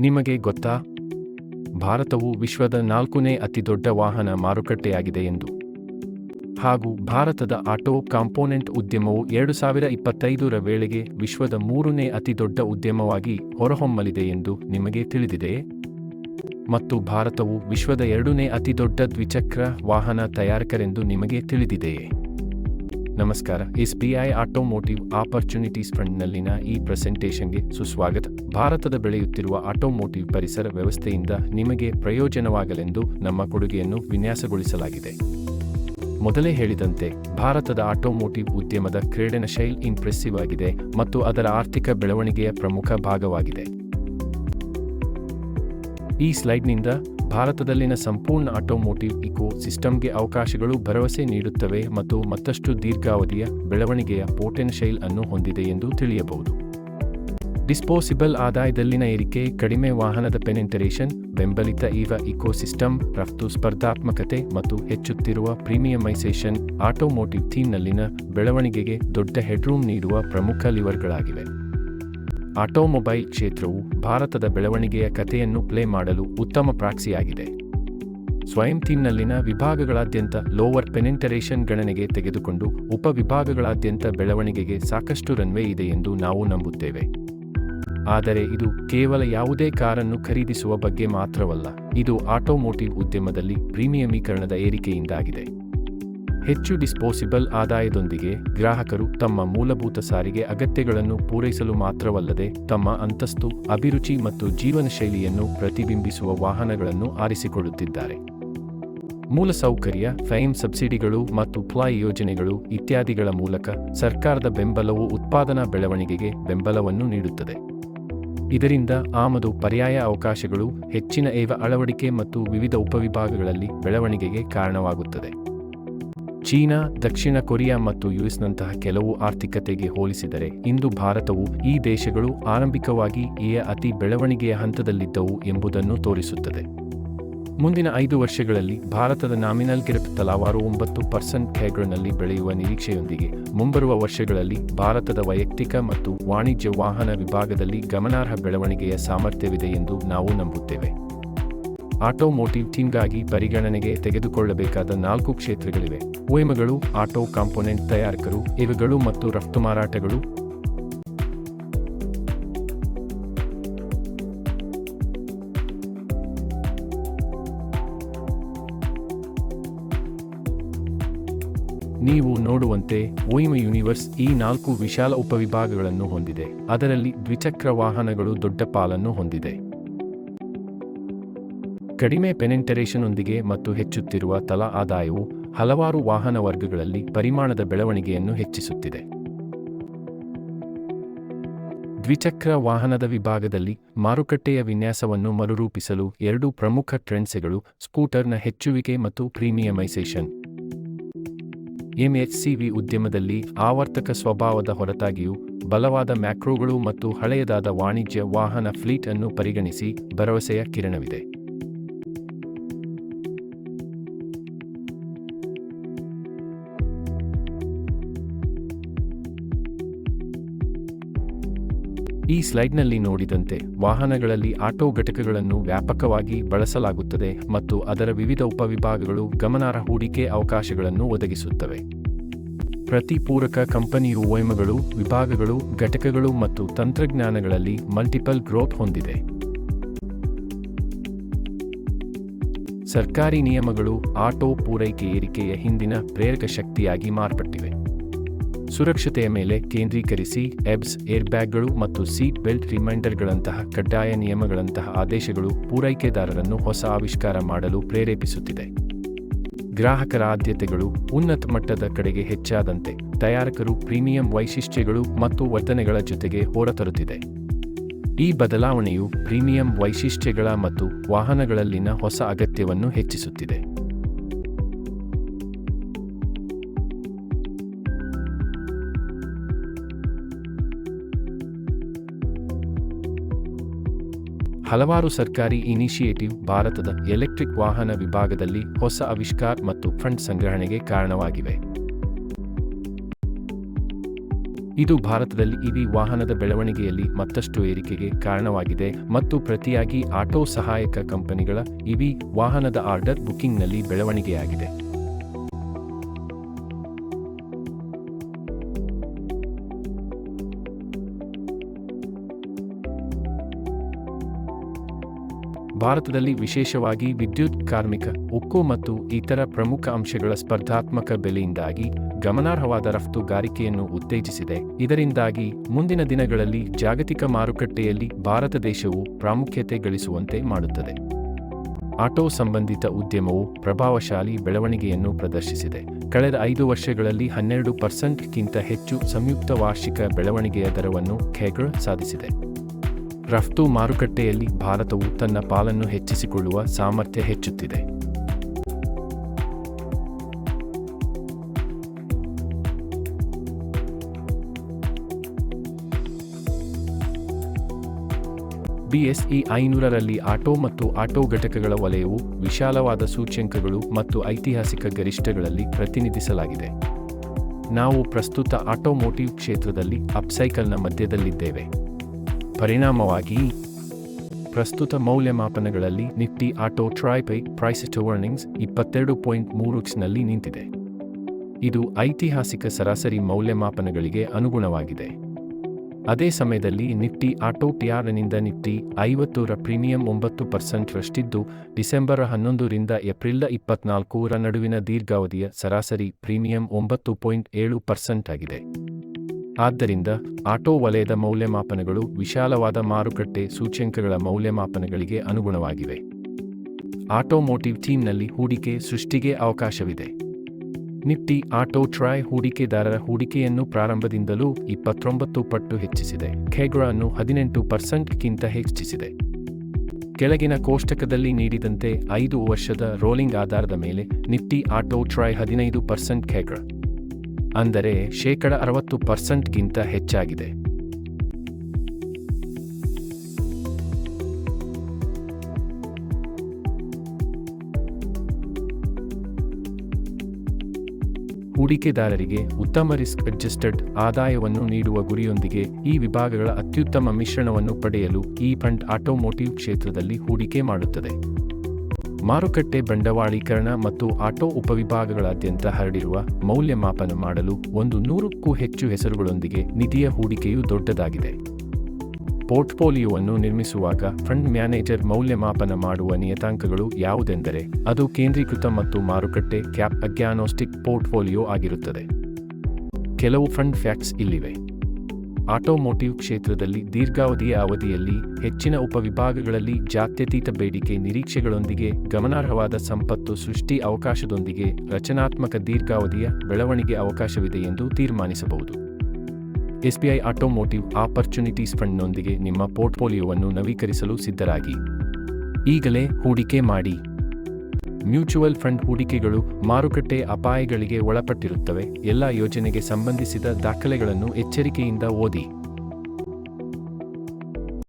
ನಿಮಗೆ ಗೊತ್ತಾ? ಭಾರತವು ವಿಶ್ವದ ನಾಲ್ಕನೇ ಅತಿದೊಡ್ಡ ವಾಹನ ಮಾರುಕಟ್ಟೆಯಾಗಿದೆ ಎಂದು. ಹಾಗೂ ಭಾರತದ ಆಟೋ ಕಾಂಪೋನೆಂಟ್ ಉದ್ಯಮವು ಎರಡು ಸಾವಿರ ಇಪ್ಪತ್ತೈದರ ವೇಳೆಗೆ ವಿಶ್ವದ ಮೂರನೇ ಅತಿದೊಡ್ಡ ಉದ್ಯಮವಾಗಿ ಹೊರಹೊಮ್ಮಲಿದೆ ಎಂದು ನಿಮಗೆ ತಿಳಿದಿದೆಯೇ ಮತ್ತು ಭಾರತವು ವಿಶ್ವದ ಎರಡನೇ ಅತಿದೊಡ್ಡ ದ್ವಿಚಕ್ರ ವಾಹನ ತಯಾರಕರೆಂದು ನಿಮಗೆ ತಿಳಿದಿದೆಯೇ? ನಮಸ್ಕಾರ. S B I automotive opportunities ಫಂಡ್ನಲ್ಲಿನ ಈ ಪ್ರೆಸೆಂಟೇಷನ್ಗೆ ಸುಸ್ವಾಗತ. ಭಾರತದ ಬೆಳೆಯುತ್ತಿರುವ ಆಟೋಮೋಟಿವ್ ಪರಿಸರ ವ್ಯವಸ್ಥೆಯಿಂದ ನಿಮಗೆ ಪ್ರಯೋಜನವಾಗಲೆಂದು ನಮ್ಮ ಕೊಡುಗೆಯನ್ನು ವಿನ್ಯಾಸಗೊಳಿಸಲಾಗಿದೆ. ಮೊದಲೇ ಹೇಳಿದಂತೆ, ಭಾರತದ ಆಟೋಮೋಟಿವ್ ಉದ್ಯಮದ ಕ್ರೀಡನ ಶೈಲ್ ಇಂಪ್ರೆಸಿವ್ ಆಗಿದೆ ಮತ್ತು ಅದರ ಆರ್ಥಿಕ ಬೆಳವಣಿಗೆಯ ಪ್ರಮುಖ ಭಾಗವಾಗಿದೆ. ಈ ಸ್ಲೈಡ್ನಿಂದ ಭಾರತದಲ್ಲಿನ ಸಂಪೂರ್ಣ ಆಟೋಮೋಟಿವ್ ಇಕೋ ಸಿಸ್ಟಮ್ಗೆ ಅವಕಾಶಗಳು ಭರವಸೆ ನೀಡುತ್ತವೆ ಮತ್ತು ಮತ್ತಷ್ಟು ದೀರ್ಘಾವಧಿಯ ಬೆಳವಣಿಗೆಯ ಪೋಟೆನ್ಶೈಲ್ ಅನ್ನು ಹೊಂದಿದೆ ಎಂದು ತಿಳಿಯಬಹುದು. ಡಿಸ್ಪೋಸಿಬಲ್ ಆದಾಯದಲ್ಲಿನ ಏರಿಕೆ, ಕಡಿಮೆ ವಾಹನದ ಪೆನೆಂಟರೇಷನ್, ಬೆಂಬಲಿತ ಇವ ಇಕೋಸಿಸ್ಟಮ್, ರಫ್ತು ಸ್ಪರ್ಧಾತ್ಮಕತೆ ಮತ್ತು ಹೆಚ್ಚುತ್ತಿರುವ ಪ್ರೀಮಿಯಮೈಸೇಷನ್ ಆಟೋಮೋಟಿವ್ ಥೀಮ್ನಲ್ಲಿನ ಬೆಳವಣಿಗೆಗೆ ದೊಡ್ಡ ಹೆಡ್ರೂಮ್ ನೀಡುವ ಪ್ರಮುಖ ಲಿವರ್ಗಳಾಗಿವೆ. ಆಟೋಮೊಬೈಲ್ ಕ್ಷೇತ್ರವು ಭಾರತದ ಬೆಳವಣಿಗೆಯ ಕಥೆಯನ್ನು ಪ್ಲೇ ಮಾಡಲು ಉತ್ತಮ ಪ್ರಾಕ್ಸಿಯಾಗಿದೆ. ಸ್ವಯಂ ಥೀಮ್ನಲ್ಲಿನ ವಿಭಾಗಗಳಾದ್ಯಂತ ಲೋವರ್ ಪೆನೆಂಟರೇಷನ್ ಗಣನೆಗೆ ತೆಗೆದುಕೊಂಡು ಉಪವಿಭಾಗಗಳಾದ್ಯಂತ ಬೆಳವಣಿಗೆಗೆ ಸಾಕಷ್ಟು ರನ್ವೇ ಇದೆ ಎಂದು ನಾವು ನಂಬುತ್ತೇವೆ. ಆದರೆ ಇದು ಕೇವಲ ಯಾವುದೇ ಕಾರನ್ನು ಖರೀದಿಸುವ ಬಗ್ಗೆ ಮಾತ್ರವಲ್ಲ, ಇದು ಆಟೋಮೋಟಿವ್ ಉದ್ಯಮದಲ್ಲಿ ಪ್ರೀಮಿಯಮೀಕರಣದ ಏರಿಕೆಯಿಂದಾಗಿದೆ. ಹೆಚ್ಚು ಡಿಸ್ಪೋಸಿಬಲ್ ಆದಾಯದೊಂದಿಗೆ ಗ್ರಾಹಕರು ತಮ್ಮ ಮೂಲಭೂತ ಸಾರಿಗೆ ಅಗತ್ಯಗಳನ್ನು ಪೂರೈಸಲು ಮಾತ್ರವಲ್ಲದೆ ತಮ್ಮ ಅಂತಸ್ತು, ಅಭಿರುಚಿ ಮತ್ತು ಜೀವನ ಶೈಲಿಯನ್ನು ಪ್ರತಿಬಿಂಬಿಸುವ ವಾಹನಗಳನ್ನು ಆರಿಸಿಕೊಳ್ಳುತ್ತಿದ್ದಾರೆ. ಮೂಲಸೌಕರ್ಯ ಫೈಮ್ ಸಬ್ಸಿಡಿಗಳು ಮತ್ತು ಫ್ಲೈ ಯೋಜನೆಗಳು ಇತ್ಯಾದಿಗಳ ಮೂಲಕ ಸರ್ಕಾರದ ಬೆಂಬಲವು ಉತ್ಪಾದನಾ ಬೆಳವಣಿಗೆಗೆ ಬೆಂಬಲವನ್ನು ನೀಡುತ್ತದೆ. ಇದರಿಂದ ಆಮದು, ಪರ್ಯಾಯ ಅವಕಾಶಗಳು ಹೆಚ್ಚಿನ ಏವ ಅಳವಡಿಕೆ ಮತ್ತು ವಿವಿಧ ಉಪವಿಭಾಗಗಳಲ್ಲಿ ಬೆಳವಣಿಗೆಗೆ ಕಾರಣವಾಗುತ್ತದೆ. ಚೀನಾ, ದಕ್ಷಿಣ ಕೊರಿಯಾ ಮತ್ತು ಯುಎಸ್ನಂತಹ ಕೆಲವು ಆರ್ಥಿಕತೆಗೆ ಹೋಲಿಸಿದರೆ ಇಂದು ಭಾರತವು ಈ ದೇಶಗಳು ಆರಂಭಿಕವಾಗಿ ಎಯ ಅತಿ ಬೆಳವಣಿಗೆಯ ಹಂತದಲ್ಲಿದ್ದವು ಎಂಬುದನ್ನು ತೋರಿಸುತ್ತದೆ. ಮುಂದಿನ ಐದು ವರ್ಷಗಳಲ್ಲಿ ಭಾರತದ ನಾಮಿನಲ್ ಗಿರಪ್ ತಲಾವಾರು ಒಂಬತ್ತು ಪರ್ಸೆಂಟ್ ಖೇಗ್ರನಲ್ಲಿ ಬೆಳೆಯುವ ನಿರೀಕ್ಷೆಯೊಂದಿಗೆ ಮುಂಬರುವ ವರ್ಷಗಳಲ್ಲಿ ಭಾರತದ ವೈಯಕ್ತಿಕ ಮತ್ತು ವಾಣಿಜ್ಯ ವಾಹನ ವಿಭಾಗದಲ್ಲಿ ಗಮನಾರ್ಹ ಬೆಳವಣಿಗೆಯ ಸಾಮರ್ಥ್ಯವಿದೆ ಎಂದು ನಾವು ನಂಬುತ್ತೇವೆ. ಆಟೋಮೋಟಿವ್ ಟೀಮ್ಗಾಗಿ ಪರಿಗಣನೆಗೆ ತೆಗೆದುಕೊಳ್ಳಬೇಕಾದ ನಾಲ್ಕು ಕ್ಷೇತ್ರಗಳಿವೆ. ಉಯಮಗಳು, ಆಟೋ ಕಾಂಪೊನೆಂಟ್ ತಯಾರಕರು, ಇವುಗಳು ಮತ್ತು ರಫ್ತು ಮಾರಾಟಗಳು. ನೀವು ನೋಡುವಂತೆ ಓಯ್ಮ ಯೂನಿವರ್ಸ್ ಈ ನಾಲ್ಕು ವಿಶಾಲ ಉಪವಿಭಾಗಗಳನ್ನು ಹೊಂದಿದೆ. ಅದರಲ್ಲಿ ದ್ವಿಚಕ್ರ ವಾಹನಗಳು ದೊಡ್ಡ ಪಾಲನ್ನು ಹೊಂದಿದೆ. ಕಡಿಮೆ ಪೆನೆಂಟರೇಷನ್ನೊಂದಿಗೆ ಮತ್ತು ಹೆಚ್ಚುತ್ತಿರುವ ತಲಾ ಆದಾಯವು ಹಲವಾರು ವಾಹನ ವರ್ಗಗಳಲ್ಲಿ ಪರಿಮಾಣದ ಬೆಳವಣಿಗೆಯನ್ನು ಹೆಚ್ಚಿಸುತ್ತಿದೆ. ದ್ವಿಚಕ್ರ ವಾಹನದ ವಿಭಾಗದಲ್ಲಿ ಮಾರುಕಟ್ಟೆಯ ವಿನ್ಯಾಸವನ್ನು ಮರುರೂಪಿಸಲು ಎರಡು ಪ್ರಮುಖ ಟ್ರೆಂಡ್ಸೆಗಳು ಸ್ಕೂಟರ್ನ ಹೆಚ್ಚುವಿಕೆ ಮತ್ತು ಪ್ರೀಮಿಯಮೈಸೇಷನ್. ಎಂಎಚ್ಸಿವಿ ಉದ್ಯಮದಲ್ಲಿ ಆವರ್ತಕ ಸ್ವಭಾವದ ಹೊರತಾಗಿಯೂ ಬಲವಾದ ಮ್ಯಾಕ್ರೋಗಳು ಮತ್ತು ಹಳೆಯದಾದ ವಾಣಿಜ್ಯ ವಾಹನ ಫ್ಲೀಟ್ ಅನ್ನು ಪರಿಗಣಿಸಿ ಭರವಸೆಯ ಕಿರಣವಿದೆ. ಈ ಸ್ಲೈಡ್ನಲ್ಲಿ ನೋಡಿದಂತೆ ವಾಹನಗಳಲ್ಲಿ ಆಟೋ ಘಟಕಗಳನ್ನು ವ್ಯಾಪಕವಾಗಿ ಬಳಸಲಾಗುತ್ತದೆ ಮತ್ತು ಅದರ ವಿವಿಧ ಉಪವಿಭಾಗಗಳು ಗಮನಾರ್ಹ ಹೂಡಿಕೆ ಅವಕಾಶಗಳನ್ನು ಒದಗಿಸುತ್ತವೆ. ಪ್ರತಿ ಪೂರಕ ಕಂಪನಿಯು ವೈಮಗಳು ವಿಭಾಗಗಳು, ಘಟಕಗಳು ಮತ್ತು ತಂತ್ರಜ್ಞಾನಗಳಲ್ಲಿ ಮಲ್ಟಿಪಲ್ ಗ್ರೋತ್ ಹೊಂದಿದೆ. ಸರ್ಕಾರಿ ನಿಯಮಗಳು ಆಟೋ ಪೂರೈಕೆ ಏರಿಕೆಯ ಹಿಂದಿನ ಪ್ರೇರಕ ಶಕ್ತಿಯಾಗಿ ಮಾರ್ಪಟ್ಟಿವೆ. ಸುರಕ್ಷತೆಯ ಮೇಲೆ ಕೇಂದ್ರೀಕರಿಸಿ, ಎಬ್ಸ್, ಏರ್ಬ್ಯಾಗ್ಗಳು ಮತ್ತು ಸೀಟ್ ಬೆಲ್ಟ್ ರಿಮೈಂಡರ್ಗಳಂತಹ ಕಡ್ಡಾಯ ನಿಯಮಗಳಂತಹ ಆದೇಶಗಳು ಪೂರೈಕೆದಾರರನ್ನು ಹೊಸ ಆವಿಷ್ಕಾರ ಮಾಡಲು ಪ್ರೇರೇಪಿಸುತ್ತಿದೆ. ಗ್ರಾಹಕರ ಆದ್ಯತೆಗಳು ಉನ್ನತ ಮಟ್ಟದ ಕಡೆಗೆ ಹೆಚ್ಚಾದಂತೆ ತಯಾರಕರು ಪ್ರೀಮಿಯಂ ವೈಶಿಷ್ಟ್ಯಗಳು ಮತ್ತು ವರ್ತನೆಗಳ ಜೊತೆಗೆ ಹೊರತರುತ್ತಿದೆ. ಈ ಬದಲಾವಣೆಯು ಪ್ರೀಮಿಯಂ ವೈಶಿಷ್ಟ್ಯಗಳ ಮತ್ತು ವಾಹನಗಳಲ್ಲಿನ ಹೊಸ ಅಗತ್ಯವನ್ನು ಹೆಚ್ಚಿಸುತ್ತಿದೆ. ಹಲವಾರು ಸರ್ಕಾರಿ ಇನಿಷಿಯೇಟಿವ್ ಭಾರತದ ಎಲೆಕ್ಟ್ರಿಕ್ ವಾಹನ ವಿಭಾಗದಲ್ಲಿ ಹೊಸ ಆವಿಷ್ಕಾರ ಮತ್ತು ಫಂಡ್ ಸಂಗ್ರಹಣೆಗೆ ಕಾರಣವಾಗಿವೆ. ಇದು ಭಾರತದಲ್ಲಿ ಇವಿ ವಾಹನದ ಬೆಳವಣಿಗೆಯಲ್ಲಿ ಮತ್ತಷ್ಟು ಏರಿಕೆಗೆ ಕಾರಣವಾಗಿದೆ ಮತ್ತು ಪ್ರತಿಯಾಗಿ ಆಟೋ ಸಹಾಯಕ ಕಂಪನಿಗಳ ಇವಿ ವಾಹನದ ಆರ್ಡರ್ ಬುಕಿಂಗ್ನಲ್ಲಿ ಬೆಳವಣಿಗೆಯಾಗಿದೆ. ಭಾರತದಲ್ಲಿ ವಿಶೇಷವಾಗಿ ವಿದ್ಯುತ್ ಕಾರ್ಮಿಕ, ಉಕ್ಕು ಮತ್ತು ಇತರ ಪ್ರಮುಖ ಅಂಶಗಳ ಸ್ಪರ್ಧಾತ್ಮಕ ಬೆಲೆಯಿಂದಾಗಿ ಗಮನಾರ್ಹವಾದ ರಫ್ತುಗಾರಿಕೆಯನ್ನು ಉತ್ತೇಜಿಸಿದೆ. ಇದರಿಂದಾಗಿ ಮುಂದಿನ ದಿನಗಳಲ್ಲಿ ಜಾಗತಿಕ ಮಾರುಕಟ್ಟೆಯಲ್ಲಿ ಭಾರತ ದೇಶವು ಪ್ರಾಮುಖ್ಯತೆ ಗಳಿಸುವಂತೆ ಮಾಡುತ್ತದೆ. ಆಟೋ ಸಂಬಂಧಿತ ಉದ್ಯಮವು ಪ್ರಭಾವಶಾಲಿ ಬೆಳವಣಿಗೆಯನ್ನು ಪ್ರದರ್ಶಿಸಿದೆ. ಕಳೆದ ಐದು ವರ್ಷಗಳಲ್ಲಿ ಹನ್ನೆರಡು ಪರ್ಸೆಂಟ್ಗಿಂತ ಹೆಚ್ಚು ಸಂಯುಕ್ತ ವಾರ್ಷಿಕ ಬೆಳವಣಿಗೆಯ ದರವನ್ನು ಖೇಗ್ರ್ ಸಾಧಿಸಿದೆ. ರಫ್ತು ಮಾರುಕಟ್ಟೆಯಲ್ಲಿ ಭಾರತವು ತನ್ನ ಪಾಲನ್ನು ಹೆಚ್ಚಿಸಿಕೊಳ್ಳುವ ಸಾಮರ್ಥ್ಯ ಹೆಚ್ಚುತ್ತಿದೆ. ಬಿಎಸ್ಇ ಐನೂರರಲ್ಲಿ ಆಟೋ ಮತ್ತು ಆಟೋ ಘಟಕಗಳ ವಲಯವು ವಿಶಾಲವಾದ ಸೂಚ್ಯಂಕಗಳು ಮತ್ತು ಐತಿಹಾಸಿಕ ಗರಿಷ್ಠಗಳಲ್ಲಿ ಪ್ರತಿನಿಧಿಸಲಾಗಿದೆ. ನಾವು ಪ್ರಸ್ತುತ ಆಟೋಮೋಟಿವ್ ಕ್ಷೇತ್ರದಲ್ಲಿ ಅಪ್ಸೈಕಲ್ನ ಮಧ್ಯದಲ್ಲಿದ್ದೇವೆ. ಪರಿಣಾಮವಾಗಿ ಪ್ರಸ್ತುತ ಮೌಲ್ಯಮಾಪನಗಳಲ್ಲಿ ನಿಫ್ಟಿ ಆಟೋ ಟ್ರೈಪೈ ಪ್ರೈಸ್ ಟು ವರ್ನಿಂಗ್ಸ್ ಇಪ್ಪತ್ತೆರಡು ಪಾಯಿಂಟ್ ಮೂರು ನಲ್ಲಿ ನಿಂತಿದೆ. ಇದು ಐತಿಹಾಸಿಕ ಸರಾಸರಿ ಮೌಲ್ಯಮಾಪನಗಳಿಗೆ ಅನುಗುಣವಾಗಿದೆ. ಅದೇ ಸಮಯದಲ್ಲಿ ನಿಫ್ಟಿ ಆಟೋ ಟಿಆರ್ನಿಂದ ನಿಫ್ಟಿ ಐವತ್ತೂರ ಪ್ರೀಮಿಯಂ ಒಂಬತ್ತು ಪರ್ಸೆಂಟ್ ರಷ್ಟಿದ್ದು, ಡಿಸೆಂಬರ್ ಹನ್ನೊಂದರಿಂದ ಏಪ್ರಿಲ್ ಇಪ್ಪತ್ನಾಲ್ಕೂರ ನಡುವಿನ ದೀರ್ಘಾವಧಿಯ ಸರಾಸರಿ ಪ್ರೀಮಿಯಂ ಒಂಬತ್ತು ಪಾಯಿಂಟ್ ಏಳು ಪರ್ಸೆಂಟ್ ಆಗಿದೆ. ಆದ್ದರಿಂದ ಆಟೋ ವಲಯದ ಮೌಲ್ಯಮಾಪನಗಳು ವಿಶಾಲವಾದ ಮಾರುಕಟ್ಟೆ ಸೂಚ್ಯಂಕಗಳ ಮೌಲ್ಯಮಾಪನಗಳಿಗೆ ಅನುಗುಣವಾಗಿವೆ. ಆಟೋಮೋಟಿವ್ ಥೀಮ್ನಲ್ಲಿ ಹೂಡಿಕೆ ಸೃಷ್ಟಿಗೆ ಅವಕಾಶವಿದೆ. ನಿಫ್ಟಿ ಆಟೋ ಟ್ರೈ ಹೂಡಿಕೆದಾರರ ಹೂಡಿಕೆಯನ್ನು ಪ್ರಾರಂಭದಿಂದಲೂ ಇಪ್ಪತ್ತೊಂಬತ್ತು ಪಟ್ಟು ಹೆಚ್ಚಿಸಿದೆ. ಖೆಗ್ರಾನ್ನು ಹದಿನೆಂಟು ಪರ್ಸೆಂಟ್ಗಿಂತ ಹೆಚ್ಚಿಸಿದೆ. ಕೆಳಗಿನ ಕೋಷ್ಟಕದಲ್ಲಿ ನೀಡಿದಂತೆ ಐದು ವರ್ಷದ ರೋಲಿಂಗ್ ಆಧಾರದ ಮೇಲೆ ನಿಫ್ಟಿ ಆಟೋ ಟ್ರೈ ಹದಿನೈದು ಪರ್ಸೆಂಟ್ ಖೇಗ್ರಾ. ಅಂದರೆ ಶೇಕಡ ಅರವತ್ತು ಪರ್ಸೆಂಟ್ಗಿಂತ ಹೆಚ್ಚಾಗಿದೆ. ಹೂಡಿಕೆದಾರರಿಗೆ ಉತ್ತಮ ರಿಸ್ಕ್ ಅಡ್ಜಸ್ಟೆಡ್ ಆದಾಯವನ್ನು ನೀಡುವ ಗುರಿಯೊಂದಿಗೆ ಈ ವಿಭಾಗಗಳ ಅತ್ಯುತ್ತಮ ಮಿಶ್ರಣವನ್ನು ಪಡೆಯಲು ಈ ಫಂಡ್ ಆಟೋಮೋಟಿವ್ ಕ್ಷೇತ್ರದಲ್ಲಿ ಹೂಡಿಕೆ ಮಾಡುತ್ತದೆ. ಮಾರುಕಟ್ಟೆ ಬಂಡವಾಳೀಕರಣ ಮತ್ತು ಆಟೋ ಉಪವಿಭಾಗಗಳಾದ್ಯಂತ ಹರಡಿರುವ ಮೌಲ್ಯಮಾಪನ ಮಾಡಲು ಒಂದು ನೂರಕ್ಕೂ ಹೆಚ್ಚು ಹೆಸರುಗಳೊಂದಿಗೆ ನಿಧಿಯ ಹೂಡಿಕೆಯು ದೊಡ್ಡದಾಗಿದೆ. ಪೋರ್ಟ್ಫೋಲಿಯೋವನ್ನು ನಿರ್ಮಿಸುವಾಗ ಫಂಡ್ ಮ್ಯಾನೇಜರ್ ಮೌಲ್ಯಮಾಪನ ಮಾಡುವ ನಿಯತಾಂಕಗಳು ಯಾವುದೆಂದರೆ, ಅದು ಕೇಂದ್ರೀಕೃತ ಮತ್ತು ಮಾರುಕಟ್ಟೆ ಕ್ಯಾಪ್ ಅಗ್ಯಾನೋಸ್ಟಿಕ್ ಪೋರ್ಟ್ಫೋಲಿಯೋ ಆಗಿರುತ್ತದೆ. ಕೆಲವು ಫಂಡ್ ಫ್ಯಾಕ್ಟ್ಸ್ ಇಲ್ಲಿವೆ. ಆಟೋಮೋಟಿವ್ ಕ್ಷೇತ್ರದಲ್ಲಿ ದೀರ್ಘಾವಧಿಯ ಅವಧಿಯಲ್ಲಿ ಹೆಚ್ಚಿನ ಉಪವಿಭಾಗಗಳಲ್ಲಿ ಜಾತ್ಯತೀತ ಬೇಡಿಕೆ ನಿರೀಕ್ಷೆಗಳೊಂದಿಗೆ ಗಮನಾರ್ಹವಾದ ಸಂಪತ್ತು ಸೃಷ್ಟಿ ಅವಕಾಶದೊಂದಿಗೆ ರಚನಾತ್ಮಕ ದೀರ್ಘಾವಧಿಯ ಬೆಳವಣಿಗೆ ಅವಕಾಶವಿದೆ ಎಂದು ತೀರ್ಮಾನಿಸಬಹುದು. ಎಸ್ಬಿಐ ಆಟೋಮೋಟಿವ್ ಆಪರ್ಚುನಿಟೀಸ್ ಫಂಡ್ನೊಂದಿಗೆ ನಿಮ್ಮ ಪೋರ್ಟ್ಫೋಲಿಯೋವನ್ನು ನವೀಕರಿಸಲು ಸಿದ್ಧರಾಗಿ. ಈಗಲೇ ಹೂಡಿಕೆ ಮಾಡಿ. ಮ್ಯೂಚುವಲ್ ಫಂಡ್ ಹೂಡಿಕೆಗಳು ಮಾರುಕಟ್ಟೆ ಅಪಾಯಗಳಿಗೆ ಒಳಪಟ್ಟಿರುತ್ತವೆ. ಎಲ್ಲ ಯೋಜನೆಗೆ ಸಂಬಂಧಿಸಿದ ದಾಖಲೆಗಳನ್ನು ಎಚ್ಚರಿಕೆಯಿಂದ ಓದಿ.